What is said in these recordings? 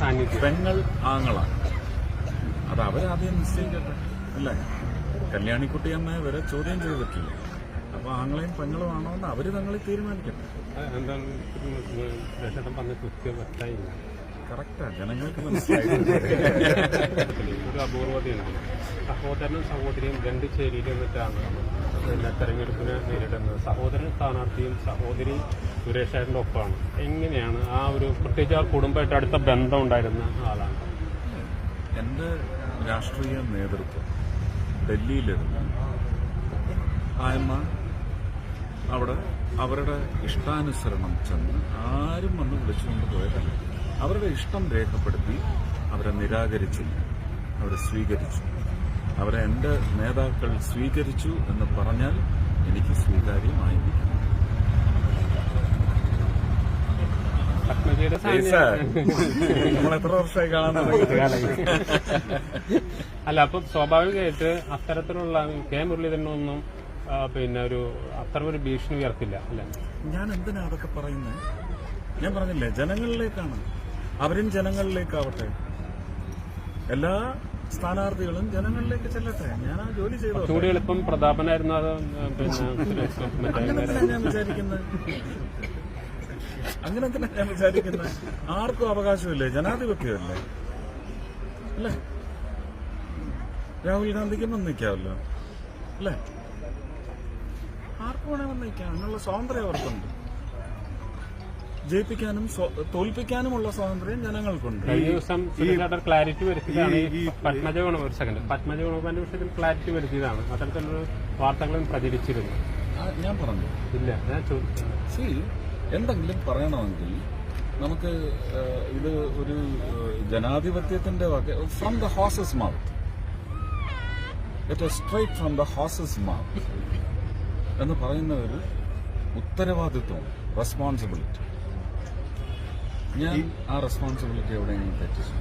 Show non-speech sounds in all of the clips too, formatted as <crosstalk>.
പെങ്ങൾ ആങ്ങളാണ്. അത് അവരാദ്യം നിശ്ചയിക്കട്ടെ. അല്ലേ? കല്യാണിക്കുട്ടി അമ്മ വരെ ചോദ്യം ചെയ്തിട്ടില്ല. അപ്പൊ ആങ്ങളെയും പെങ്ങളും ആണോ എന്ന് അവർ തങ്ങളിൽ തീരുമാനിക്കട്ടെ. കറക്റ്റാ. ജനങ്ങൾക്ക് മനസ്സിലായി ഒരു അപൂർവതയുണ്ട് സഹോദരനും സഹോദരിയും രണ്ട് ചേരിയിൽ നിന്നിട്ടാണ് പിന്നെ തെരഞ്ഞെടുപ്പിനെ നേരിടുന്നത്. സഹോദരൻ സ്ഥാനാർത്ഥിയും സഹോദരി സുരേഷേട്ടന്റെ ഒപ്പമാണ്. എങ്ങനെയാണ് ആ ഒരു പ്രത്യേകിച്ച് ആ കുടുംബമായിട്ട് അടുത്ത ബന്ധം ഉണ്ടായിരുന്ന ആളാണ്? എന്റെ രാഷ്ട്രീയ നേതൃത്വം ഡൽഹിയിലിരുന്ന് ആയമ്മ അവിടെ അവരുടെ ഇഷ്ടാനുസരണം ചെന്ന് ആരും വന്ന് വിളിച്ചുകൊണ്ട് പോയതല്ല. അവരുടെ ഇഷ്ടം രേഖപ്പെടുത്തി അവരെ നിരാകരിച്ചില്ല അവരെ സ്വീകരിച്ചു. അവരെ എന്റെ നേതാക്കൾ സ്വീകരിച്ചു എന്ന് പറഞ്ഞാൽ എനിക്ക് സ്വീകാര്യമായിരിക്കും വർഷമായി കാണാൻ <laughs> അല്ല അപ്പൊ സ്വാഭാവികമായിട്ട് അത്തരത്തിലുള്ള കെ മുരളീധരനൊന്നും പിന്നെ ഒരു അത്ര ഒരു ഭീഷണി ഉയർത്തില്ല അല്ലെ? ഞാൻ എന്തിനാ അതൊക്കെ പറയുന്നത് ഞാൻ പറഞ്ഞില്ലേ ജനങ്ങളിലേക്കാണ്. അവരും ജനങ്ങളിലേക്കാവട്ടെ. എല്ലാ സ്ഥാനാർത്ഥികളും ജനങ്ങളിലേക്ക് ചെല്ലട്ടെ. ഞാൻ ആ ജോലി ചെയ്തു എളുപ്പം പ്രതാപനായിരുന്നു അത് പിന്നെ <laughs> ഞാൻ വിചാരിക്കുന്നത് അങ്ങനെ തന്നെ ഞാൻ വിചാരിക്കുന്നത് ആർക്കും അവകാശമില്ലേ? ജനാധിപത്യമല്ലേ? അല്ലേ? രാഹുൽ ഗാന്ധിക്കും വന്നിക്കാമല്ലോ അല്ലേ? ആർക്കും വേണേ വന്നിക്കാം അങ്ങനെയുള്ള സ്വാതന്ത്ര്യം അവർക്കുണ്ട്. ജയിപ്പിക്കാനും തോൽപ്പിക്കാനുമുള്ള സ്വാതന്ത്ര്യം ജനങ്ങൾക്കുണ്ട്. കഴിഞ്ഞ ദിവസം ക്ലാരിറ്റി വരുത്തിയതാണ്. ഈ പത്മജ ഗുണ സെക്കൻഡ് പത്മജ ഗുണപാന്റെ വിഷയത്തിൽ ക്ലാരിറ്റി വരുത്തിയതാണ്. അത്തരത്തിലുള്ള വാർത്തകളും പ്രചരിച്ചിരുന്നു. ഞാൻ പറഞ്ഞു. ഇല്ല ഞാൻ ചോദിച്ചു എന്തെങ്കിലും പറയണമെങ്കിൽ നമുക്ക് ഇത് ഒരു ജനാധിപത്യത്തിന്റെ വക from the horse's mouth it straight from the horse's mouth എന്ന് പറയുന്ന ഒരു ഉത്തരവാദിത്വം റെസ്പോൺസിബിലിറ്റി ഞാൻ ആ റെസ്പോൺസിബിലിറ്റി എവിടെയെങ്കിലും തെറ്റിച്ചു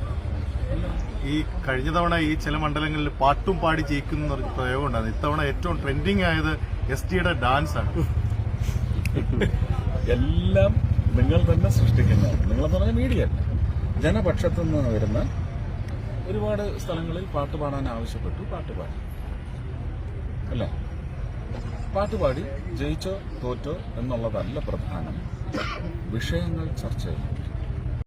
ഈ കഴിഞ്ഞ തവണ ഈ ചില മണ്ഡലങ്ങളിൽ പാട്ടും പാടി ജയിക്കുന്ന പ്രയോഗം ഉണ്ടായിരുന്നു ഇത്തവണ ഏറ്റവും ട്രെൻഡിങ് ആയത് എസ് ടിയുടെ ഡാൻസ് ആണ്. <laughs> എല്ലാം നിങ്ങൾ തന്നെ സൃഷ്ടിക്കുന്നതാണ് നിങ്ങളെന്ന് പറഞ്ഞ മീഡിയ അല്ല. ജനപക്ഷത്തു നിന്ന് വരുന്ന ഒരുപാട് സ്ഥലങ്ങളിൽ പാട്ട് പാടാൻ ആവശ്യപ്പെട്ടു പാട്ട് പാടി. അല്ല? പാട്ട് പാടി ജയിച്ചോ തോറ്റോ എന്നുള്ളതല്ല പ്രധാനം. വിഷയങ്ങൾ ചർച്ച ചെയ്യും